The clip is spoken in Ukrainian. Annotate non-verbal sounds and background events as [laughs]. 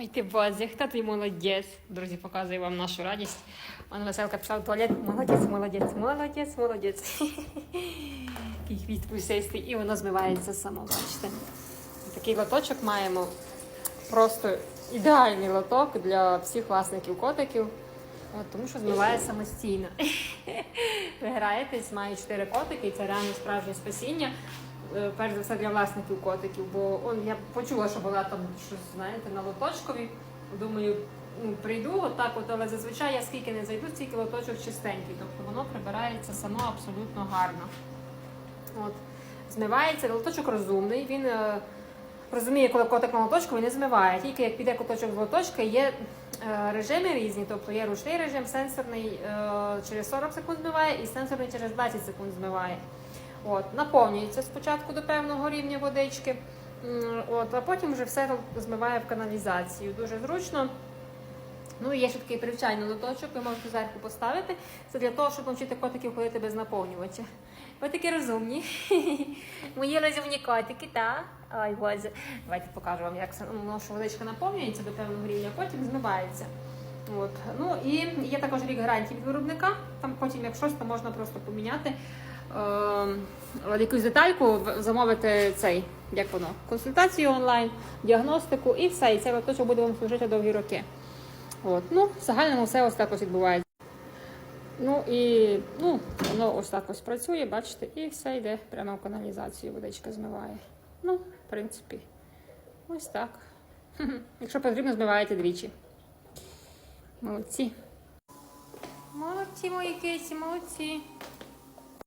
Ой, ти базі, хто ти молодець. Друзі, показую вам нашу радість. Вон веселка пішла туалет. Молодець, молодець, молодець, молодець. [laughs] Який хвіст і воно змивається само, бачите. Такий лоточок маємо. Просто ідеальний лоток для всіх власників котиків. От, тому що змиває самостійно. [laughs] Ви граєтесь, має 4 котики, і це реально справжнє спасіння. Е, Перш за все для власників котиків, бо он, я почула, що була там щось, знаєте, на лоточкові. Думаю, ну, прийду отак, от, але зазвичай я скільки не зайду, стільки лоточок чистенький. Тобто воно прибирається само абсолютно гарно. От. Змивається, лоточок розумний, він е, розуміє, коли котик на лоточку, він не змиває. Тільки як піде коточок з лоточка, є е, режими різні, тобто є ручний режим, сенсорний е, через 40 секунд змиває і сенсорний через 20 секунд змиває. От, наповнюється спочатку до певного рівня водички, от, а потім вже все змиває в каналізацію. Дуже зручно. Ну є ще такий привчальний лоточок, ви можете зверху поставити. Це для того, щоб навчити котиків ходити без наповнювача. Ви такі розумні. [laughs] Мої розумні котики, так? Ой, боже. Давайте покажу вам, як ну, що водичка наповнюється до певного рівня, потім змивається. От. Ну і є також рік гарантії від виробника. Там потім, як щось, то можна просто поміняти. Е, якусь детальку, замовити цей, як воно, консультацію онлайн, діагностику і все. І цей лоточок буде вам служити довгі роки. От. Ну, в загальному все ось так ось відбувається. Ну і ну, воно ось так ось працює, бачите, і все йде прямо в каналізацію, водичка змиває. Ну, в принципі, ось так. [laughs] Якщо потрібно, змиваєте двічі. Молодці. Молодці, мої киці, молодці.